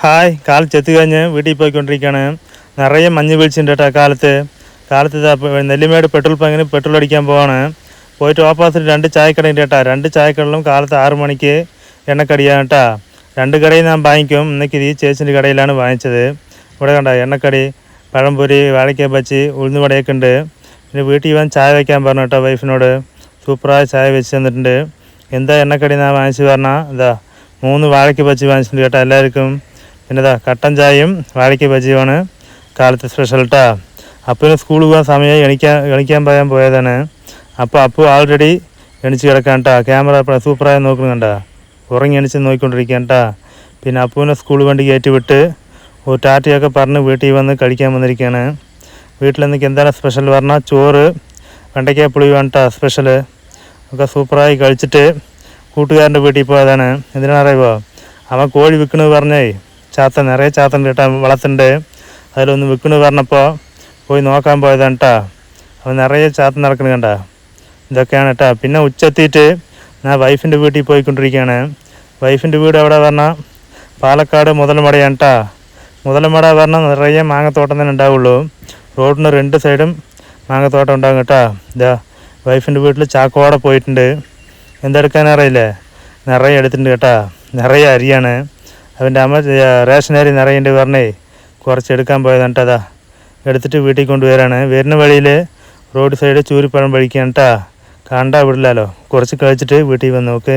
Hi കാലത്ത് ചെത്ത് കഴിഞ്ഞ് വീട്ടിൽ പോയിക്കൊണ്ടിരിക്കുകയാണ്. നിറയെ മഞ്ഞ് വീഴ്ചയുണ്ട് കേട്ടോ കാലത്ത്. കാലത്ത് നെല്ലിമേട് പെട്രോൾ പങ്കിന് പെട്രോൾ അടിക്കാൻ പോവാണ്. പോയിട്ട് ഓപ്പോസിറ്റ് രണ്ട് ചായക്കടയുണ്ട് കേട്ടോ. രണ്ട് ചായക്കടയിലും കാലത്ത് ആറു മണിക്ക് എണ്ണക്കടിയാണ് കേട്ടോ. രണ്ട് കടയിൽ ഞാൻ വാങ്ങിക്കും. ഇന്നേക്ക് ഈ ചേച്ചിന്റെ കടയിലാണ് വാങ്ങിച്ചത്. ഇവിടെ കണ്ട എണ്ണക്കടി പഴംപൊരി വാഴയ്ക്ക ബച്ചി ഉഴുന്നുവടയൊക്കെ ഉണ്ട്. പിന്നെ വീട്ടിൽ വന്ന് ചായ വയ്ക്കാൻ പറഞ്ഞു കേട്ടോ വൈഫിനോട്. സൂപ്പറായ ചായ വെച്ച് തന്നിട്ടുണ്ട്. എന്താ എണ്ണക്കടി ഞാൻ വാങ്ങിച്ചു പറഞ്ഞാൽ ഇതാ മൂന്ന് വാഴയ്ക്ക ബച്ചി വാങ്ങിച്ചിട്ടുണ്ട് കേട്ടോ എല്ലാവർക്കും. പിന്നെ ഇതാ കട്ടൻ ചായയും വാഴയ്ക്ക ബജിയുമാണ് കാലത്ത് സ്പെഷ്യൽ കേട്ടാ അപ്പുവിന് സ്കൂളിൽ പോകാൻ സമയമായി എണിക്കാൻ എണിക്കാൻ പറയാൻ പോയതാണ്. അപ്പോൾ അപ്പു ആൾറെഡി എണിച്ച് കിടക്കാൻ കേട്ടാ ക്യാമറ സൂപ്പറായി നോക്കുന്നുണ്ട ഉറങ്ങി എണിച്ച് നോക്കിക്കൊണ്ടിരിക്കാൻ കേട്ടാ പിന്നെ അപ്പുവിനെ സ്കൂൾ വണ്ടി കയറ്റി വിട്ട് ഒരു ടാറ്റയൊക്കെ പറഞ്ഞ് വീട്ടിൽ വന്ന് കഴിക്കാൻ വന്നിരിക്കുകയാണ്. വീട്ടിൽ നിന്നേക്ക് എന്താണ് സ്പെഷ്യൽ പറഞ്ഞാൽ ചോറ് വെണ്ടയ്ക്ക പുളി വേണ്ട സ്പെഷ്യൽ ഒക്കെ സൂപ്പറായി കഴിച്ചിട്ട് കൂട്ടുകാരന്റെ വീട്ടിൽ പോയതാണ്. എന്തിനാണ് അറിയുമോ അവൻ കോഴി വിൽക്കണമെന്ന് പറഞ്ഞേ. ചാത്ത നിറയെ ചാത്തണ്ട് കേട്ടോ വളത്തുണ്ട്. അതിലൊന്ന് വിൽക്കുന്നു പറഞ്ഞപ്പോൾ പോയി നോക്കാൻ പോയതാണ് കേട്ടോ അപ്പോൾ നിറയെ ചാത്ത നടക്കണ കണ്ട. ഇതൊക്കെയാണ് കേട്ടോ പിന്നെ ഉച്ചെത്തിയിട്ട് ഞാൻ വൈഫിന്റെ വീട്ടിൽ പോയിക്കൊണ്ടിരിക്കുകയാണ്. വൈഫിന്റെ വീട് എവിടെ പറഞ്ഞാൽ പാലക്കാട് മുതലമടയാണ് കേട്ടോ മുതലമട പറഞ്ഞാൽ നിറയെ മാങ്ങത്തോട്ടം തന്നെ ഉണ്ടാവുള്ളൂ. റോഡിന് രണ്ട് സൈഡും മാങ്ങത്തോട്ടം ഉണ്ടാകും കേട്ടോ ഇതാ വൈഫിന്റെ വീട്ടിൽ ചാക്കോടെ പോയിട്ടുണ്ട്. എന്തെടുക്കാൻ അറിയില്ലേ നിറയെ എടുത്തിട്ടുണ്ട് കേട്ടാ നിറയെ അരിയാണ്. അവന്റെ അമ്മ അരി നിറയുണ്ട് പറഞ്ഞേ കുറച്ച് എടുക്കാൻ പോയതാണ് എടുത്തിട്ട് വീട്ടിൽ കൊണ്ടുവരാണ്. വരുന്ന വഴിയിൽ റോഡ് സൈഡ് ചൂരിപ്പഴം വഴിക്കാൻ കേട്ടാ കണ്ടാ വിടില്ലല്ലോ കുറച്ച് കഴിച്ചിട്ട് വീട്ടിൽ വന്ന് ഓക്കെ